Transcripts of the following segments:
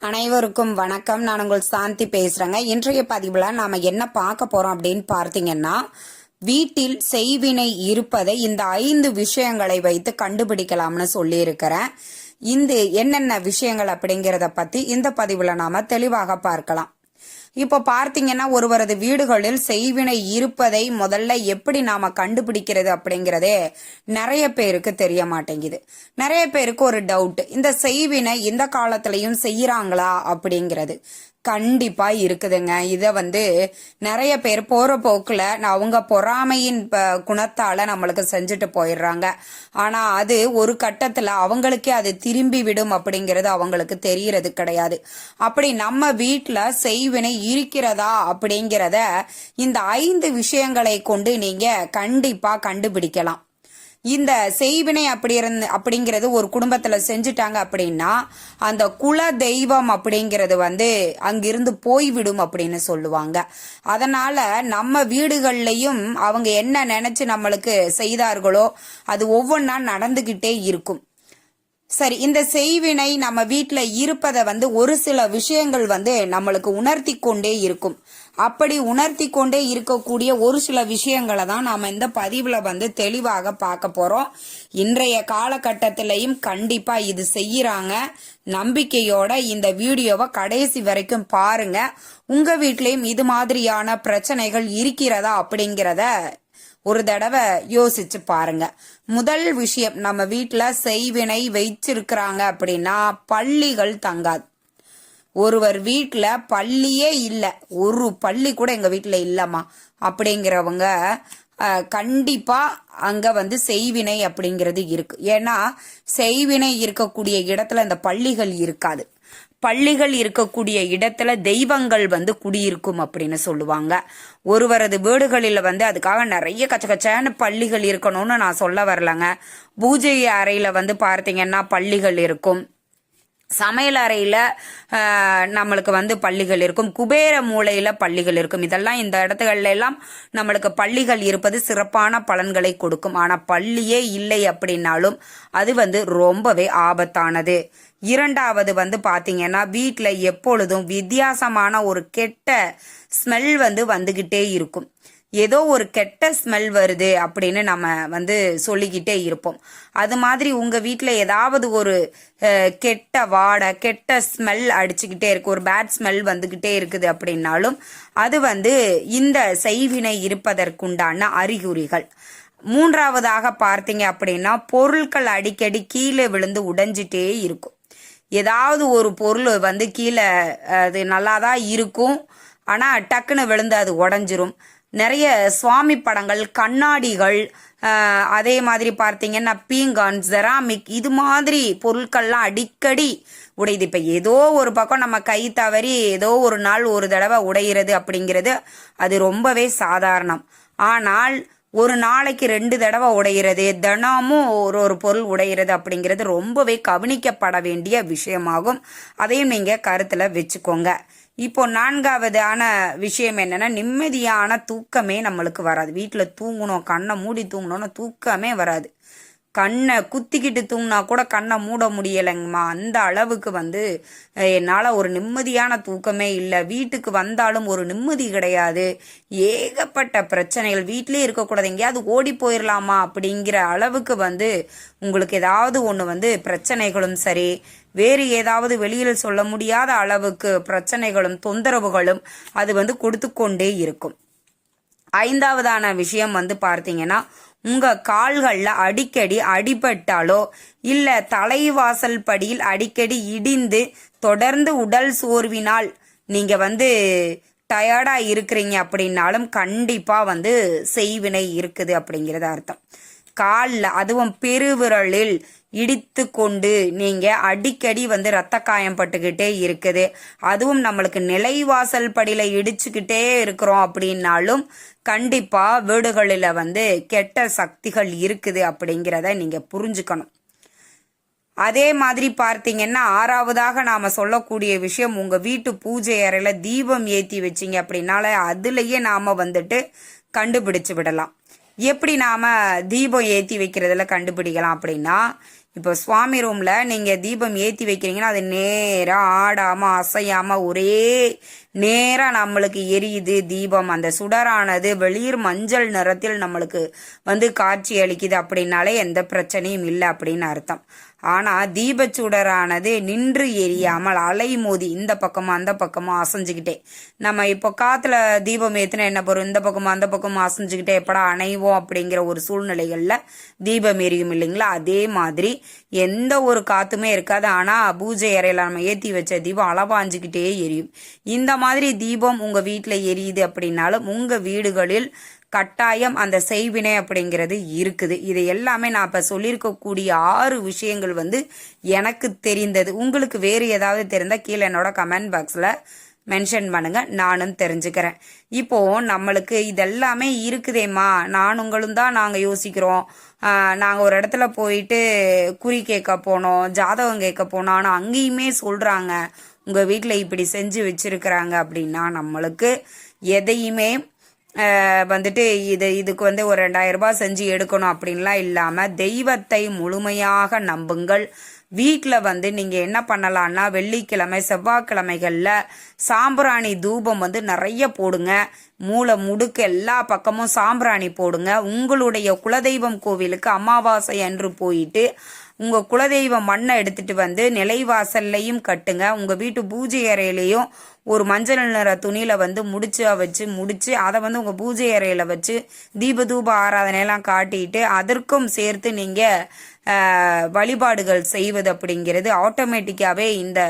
அனைவருக்கும் வணக்கம். நான் உங்கள் சாந்தி பேசுறேங்க. இன்றைய பதிவுல நாம என்ன பார்க்க போறோம் அப்படின்னு பார்த்தீங்கன்னா வீட்டில் செய்வினை இருப்பதை இந்த ஐந்து விஷயங்களை வைத்து கண்டுபிடிக்கலாம்னு சொல்லியிருக்கிறேன். இந்த என்னென்ன விஷயங்கள் அப்படிங்கிறத பத்தி இந்த பதிவுல நாம தெளிவாக பார்க்கலாம். இப்போ பார்த்தீங்கன்னா ஒருவரது வீடுகளில் செய்வினை இருப்பதை முதல்ல எப்படி நாம கண்டுபிடிக்கிறது அப்படிங்கிறதே நிறைய பேருக்கு தெரிய மாட்டேங்குது. நிறைய பேருக்கு ஒரு டவுட் இந்த செய்வினை இந்த காலத்திலையும் செய்யறாங்களா அப்படிங்கிறது கண்டிப்பா இருக்குதுங்க. இதை வந்து நிறைய பேர் போற போக்குல அவங்க பொறாமையின் ப- குணத்தால நம்மளுக்கு செஞ்சுட்டு போயிடுறாங்க. ஆனா அது ஒரு கட்டத்துல அவங்களுக்கே அது திரும்பி விடும் அப்படிங்கிறது அவங்களுக்கு தெரியறது கிடையாது. அப்படி நம்ம வீட்டுல செய்வினை இருக்கிறதா அப்படிங்கிறத இந்த ஐந்து விஷயங்களை கொண்டு நீங்க கண்டிப்பா கண்டுபிடிக்கலாம். இந்த செய்வினை அப்படி இருந்து அப்படிங்கிறது ஒரு குடும்பத்துல செஞ்சுட்டாங்க அப்படின்னா அந்த குல தெய்வம் அப்படிங்கிறது வந்து அங்கிருந்து போய்விடும் அப்படின்னு சொல்லுவாங்க. அதனால நம்ம வீடுகள்லையும் அவங்க என்ன நினைச்சு நம்மளுக்கு செய்தார்களோ அது ஒவ்வொன்றா நடந்துகிட்டே இருக்கும். சரி இந்த செய்வினை நம்ம வீட்டில் இருப்பதை வந்து ஒரு சில விஷயங்கள் வந்து நம்மளுக்கு உணர்த்தி கொண்டே இருக்கும். அப்படி உணர்த்தி கொண்டே இருக்கக்கூடிய ஒரு சில விஷயங்களை தான் நாம் இந்த பதிவில் வந்து தெளிவாக பார்க்க போகிறோம் இன்றைய காலகட்டத்திலையும் கண்டிப்பாக இது செய்கிறாங்க நம்பிக்கையோட இந்த வீடியோவை கடைசி வரைக்கும் பாருங்க. உங்கள் வீட்லேயும் இது மாதிரியான பிரச்சனைகள் இருக்கிறதா அப்படிங்கிறத ஒரு தடவை யோசிச்சு பாருங்க. முதல் விஷயம் நம்ம வீட்டில் செய்வினை வைச்சிருக்கிறாங்க அப்படின்னா பள்ளிகள் தங்காது. ஒருவர் வீட்டில் பள்ளியே இல்லை ஒரு பள்ளி கூட எங்கள் வீட்டில் இல்லைம்மா. அப்படிங்கிறவங்க கண்டிப்பாக கண்டிப்பா அங்க வந்து செய்வினை அப்படிங்கிறது இருக்கு. ஏன்னா செய்வினை இருக்கக்கூடிய இடத்துல இந்த பள்ளிகள் இருக்காது. பள்ளிகள் இருக்கக்கூடிய இடத்துல தெய்வங்கள் வந்து குடியிருக்கும் அப்படின்னு சொல்லுவாங்க. ஒருவரது வீடுகளில் வந்து அதுக்காக நிறைய கச்ச கச்சான பள்ளிகள் இருக்கணும்னு நான் சொல்ல வரலங்க. பூஜை அறையில வந்து பார்த்தீங்கன்னா பள்ளிகள் இருக்கும். சமையல் அறையில நம்மளுக்கு வந்து பள்ளிகள் இருக்கும். குபேர மூலையில பள்ளிகள் இருக்கும். இதெல்லாம் இந்த இடத்துகள்ல எல்லாம் நம்மளுக்கு பள்ளிகள் இருப்பது சிறப்பான பலன்களை கொடுக்கும். ஆனா பள்ளியே இல்லை அப்படின்னாலும் அது வந்து ரொம்பவே ஆபத்தானது. இரண்டாவது வந்து பார்த்தீங்கன்னா வீட்டில் எப்பொழுதும் வித்தியாசமான ஒரு கெட்ட ஸ்மெல் வந்து வந்துக்கிட்டே இருக்கும். ஏதோ ஒரு கெட்ட ஸ்மெல் வருது அப்படின்னு நம்ம வந்து சொல்லிக்கிட்டே இருப்போம். அது மாதிரி உங்கள் வீட்டில் ஏதாவது ஒரு கெட்ட வாடை கெட்ட ஸ்மெல் அடிச்சுக்கிட்டே இருக்கு ஒரு பேட் ஸ்மெல் வந்துக்கிட்டே இருக்குது அப்படின்னாலும் அது வந்து இந்த செய்வினை இருப்பதற்குண்டான அறிகுறிகள். மூன்றாவதாக பார்த்தீங்க அப்படின்னா பொருட்கள் அடிக்கடி கீழே விழுந்து உடைஞ்சிட்டே இருக்கும். ஏதாவது ஒரு பொருள் வந்து கீழே அது நல்லா தான் இருக்கும். ஆனால் டக்குன்னு விழுந்து அது உடஞ்சிரும். நிறைய சுவாமி படங்கள் கண்ணாடிகள் அதே மாதிரி பார்த்தீங்கன்னா பீங்கான் ஜெராமிக் இது மாதிரி பொருட்கள்லாம் அடிக்கடி உடையுது. இப்போ ஏதோ ஒரு பக்கம் நம்ம கை தவறி ஏதோ ஒரு நாள் ஒரு தடவை உடையிறது அப்படிங்கிறது அது ரொம்பவே சாதாரணம். ஆனால் ஒரு நாளைக்கு ரெண்டு தடவை உடையிறது தினமும் ஒரு ஒரு பொருள் உடையிறது அப்படிங்கிறது ரொம்பவே கவனிக்கப்பட வேண்டிய விஷயமாகும். அதையும் நீங்கள் கருத்தில் வச்சுக்கோங்க. இப்போ நான்காவதான விஷயம் என்னன்னா நிம்மதியான தூக்கமே நம்மளுக்கு வராது. வீட்டில் தூங்கணும் கண்ணை மூடி தூங்கணும்னா தூக்கமே வராது. கண்ணை குத்திக்கிட்டு தூங்கினா கூட கண்ணை மூட முடியலைங்கம்மா. அந்த அளவுக்கு வந்து என்னால் ஒரு நிம்மதியான தூக்கமே இல்லை. வீட்டுக்கு வந்தாலும் ஒரு நிம்மதி கிடையாது. ஏகப்பட்ட பிரச்சனைகள். வீட்டிலே இருக்கக்கூடாது. எங்கேயாவது ஓடி போயிடலாமா அப்படிங்கிற அளவுக்கு வந்து உங்களுக்கு ஏதாவது ஒன்று வந்து பிரச்சனைகளும் சரி வேறு ஏதாவது வெளியில் சொல்ல முடியாத அளவுக்கு பிரச்சனைகளும் தொந்தரவுகளும் அது வந்து கொடுத்து கொண்டே இருக்கும். ஐந்தாவதான விஷயம் வந்து பார்த்தீங்கன்னா உங்கள் கால்களில் அடிக்கடி அடிபட்டாலோ இல்லை தலைவாசல் படியில் அடிக்கடி இடிந்து தொடர்ந்து உடல் சோர்வினால் நீங்கள் வந்து டயர்டாக இருக்கிறீங்க அப்படின்னாலும் கண்டிப்பாக வந்து செய்வினை இருக்குது அப்படிங்கிறது அர்த்தம். காலில் அதுவும் பெருவிரலில் இடித்து கொண்டு நீங்கள் அடிக்கடி வந்து ரத்த காயம் பட்டுக்கிட்டே இருக்குது. அதுவும் நம்மளுக்கு நிலைவாசல் படியில் இடிச்சுக்கிட்டே இருக்கிறோம் அப்படின்னாலும் கண்டிப்பாக வீடுகளில் வந்து கெட்ட சக்திகள் இருக்குது அப்படிங்கிறத நீங்கள் புரிஞ்சுக்கணும். அதே மாதிரி பார்த்தீங்கன்னா ஆறாவதாக நாம் சொல்லக்கூடிய விஷயம் உங்கள் வீட்டு பூஜை அறையில் தீபம் ஏற்றி வச்சீங்க அப்படின்னால அதுலேயே நாம் வந்துட்டு கண்டுபிடிச்சு விடலாம். எப்படி நாம தீபம் ஏத்தி வைக்கிறதுல கண்டுபிடிக்கலாம் அப்படின்னா இப்போ சுவாமி ரூம்ல நீங்க தீபம் ஏத்தி வைக்கிறீங்கன்னா அது நேராக ஆடாம அசையாம ஒரே நேரா நம்மளுக்கு எரியுது தீபம். அந்த சுடரானது வெளிர் மஞ்சள் நிறத்தில் நம்மளுக்கு வந்து காட்சி அளிக்குது அப்படின்னாலே எந்த பிரச்சனையும் இல்லை அப்படின்னு அர்த்தம். ஆனா தீபச்சுடரானது நின்று எரியாமல் அலை மோதி இந்த பக்கமும் அந்த பக்கமும் அசைஞ்சுக்கிட்டே. நம்ம இப்போ காத்துல தீபம் ஏற்றினா என்ன போறோம் இந்த பக்கமும் அந்த பக்கமும் அசைஞ்சுக்கிட்டே எப்படா அணைவோம் அப்படிங்கிற ஒரு சூழ்நிலைகள்ல தீபம் எரியும் இல்லைங்களா? அதே மாதிரி எந்த ஒரு காத்துமே இருக்காது. ஆனா பூஜை அறையில நம்ம ஏத்தி வச்ச தீபம் அளவாஞ்சுக்கிட்டே எரியும். இந்த மாதிரி தீபம் உங்க வீட்டில் எரியுது அப்படின்னாலும் உங்க வீடுகளில் கட்டாயம் அந்த செய்வினை அப்படிங்கிறது இருக்குது. இது எல்லாமே நான் இப்போ சொல்லியிருக்கக்கூடிய ஆறு விஷயங்கள் வந்து எனக்கு தெரிந்தது. உங்களுக்கு வேறு ஏதாவது தெரிந்தால் கீழே என்னோட கமெண்ட் பாக்ஸில் மென்ஷன் பண்ணுங்க. நானும் தெரிஞ்சுக்கிறேன். இப்போ நம்மளுக்கு இதெல்லாமே இருக்குதேம்மா. நானுங்களும் தான் நாங்கள் யோசிக்கிறோம். நாங்கள் ஒரு இடத்துல போயிட்டு குறி கேட்க போனோம் ஜாதகம் கேட்க போனோம். ஆனால் அங்கேயுமே சொல்கிறாங்க உங்கள் வீட்டில் இப்படி செஞ்சு வச்சிருக்கிறாங்க அப்படின்னா நம்மளுக்கு எதையுமே வந்துட்டு இது இதுக்கு வந்து ஒரு ரெண்டாயிரம் ரூபாய் செஞ்சு எடுக்கணும் அப்படின்லாம் இல்லாமல் தெய்வத்தை முழுமையாக நம்புங்கள். வீட்டில் வந்து நீங்கள் என்ன பண்ணலான்னா வெள்ளிக்கிழமை செவ்வாய்க்கிழமைகளில் சாம்பிராணி தூபம் வந்து நிறைய போடுங்க. மூளை முடுக்கு எல்லா பக்கமும் சாம்பிராணி போடுங்க. உங்களுடைய குலதெய்வம் கோவிலுக்கு அமாவாசை அன்று போயிட்டு உங்கள் குலதெய்வ மண்ணை எடுத்துட்டு வந்து நிலைவாசல்லையும் கட்டுங்க. உங்கள் வீட்டு பூஜை அறையிலையும் ஒரு மஞ்சள் நிற துணியில் வந்து முடிச்சு வச்சு முடித்து அதை வந்து உங்கள் பூஜை அறையில் வச்சு தீப தூப ஆராதனையெல்லாம் காட்டிட்டு அதற்கும் சேர்த்து நீங்கள் வழிபாடுகள் செய்வது அப்படிங்கிறது ஆட்டோமேட்டிக்காவே இந்த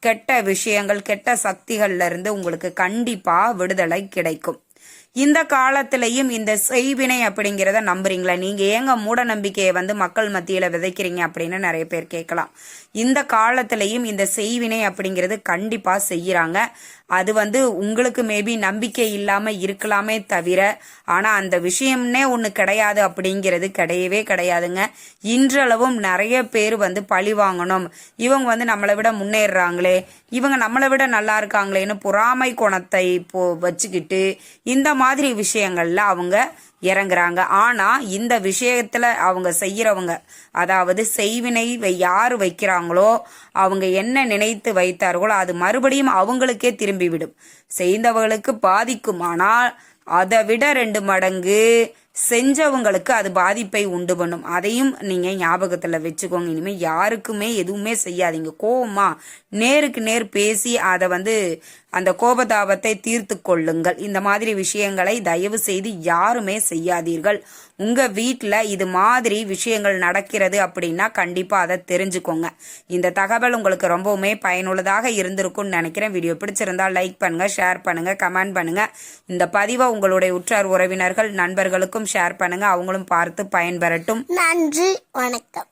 கெட்ட விஷயங்கள் கெட்ட சக்திகள்ல இருந்து உங்களுக்கு கண்டிப்பா விடுதலை கிடைக்கும். இந்த காலத்திலையும் இந்த செய்வினை அப்படிங்கிறத நம்புறீங்களா? நீங்க ஏங்க மூட நம்பிக்கையை வந்து மக்கள் மத்தியில விதைக்கிறீங்க அப்படின்னு நிறைய பேர் கேட்கலாம். இந்த காலத்திலையும் இந்த செய்வினை அப்படிங்கிறது கண்டிப்பா செய்யறாங்க. அது வந்து உங்களுக்கு மேபி நம்பிக்கை இல்லாம இருக்கலாமே தவிர ஆனா அந்த விஷயம்னே ஒன்று கிடையாது அப்படிங்கிறது கிடையவே கிடையாதுங்க. இன்றளவும் நிறைய பேர் வந்து பழி வாங்கணும். இவங்க வந்து நம்மளை விட முன்னேறுறாங்களே இவங்க நம்மளை விட நல்லா இருக்காங்களேன்னு பொறாமை குணத்தை போ வச்சுக்கிட்டு இந்த மாதிரி விஷயங்கள்ல அவங்க இறங்குறாங்க. ஆனா இந்த விஷயத்துல அவங்க செய்யறவங்க அதாவது செய்வினை வை- யாரு வைக்கிறாங்களோ அவங்க என்ன நினைத்து வைத்தார்களோ அது மறுபடியும் அவங்களுக்கே திரும்பிவிடும். செய்தவர்களுக்கு பாதிக்கும். ஆனால் அதை விட ரெண்டு மடங்கு செஞ்சவங்களுக்கு அது பாதிப்பை உண்டு பண்ணும். அதையும் நீங்க ஞாபகத்துல வச்சுக்கோங்க. இனிமே யாருக்குமே எதுவுமே செய்யாதீங்க. கோவமா நேருக்கு நேர் பேசி அதை வந்து அந்த கோபதாபத்தை தீர்த்து கொள்ளுங்கள். இந்த மாதிரி விஷயங்களை தயவு செய்து யாருமே செய்யாதீர்கள். உங்கள் வீட்டில் இது மாதிரி விஷயங்கள் நடக்கிறது அப்படின்னா கண்டிப்பாக அதை தெரிஞ்சுக்கோங்க. இந்த தகவல் உங்களுக்கு ரொம்பவுமே பயனுள்ளதாக இருந்திருக்கும்னு நினைக்கிறேன். வீடியோ பிடிச்சிருந்தா லைக் பண்ணுங்கள் ஷேர் பண்ணுங்கள் கமெண்ட் பண்ணுங்கள் இந்த பதிவை உங்களுடைய உற்றார் உறவினர்கள் நண்பர்களுக்கும் ஷேர் பண்ணுங்கள் அவங்களும் பார்த்து பயன்பெறட்டும். நன்றி வணக்கம்.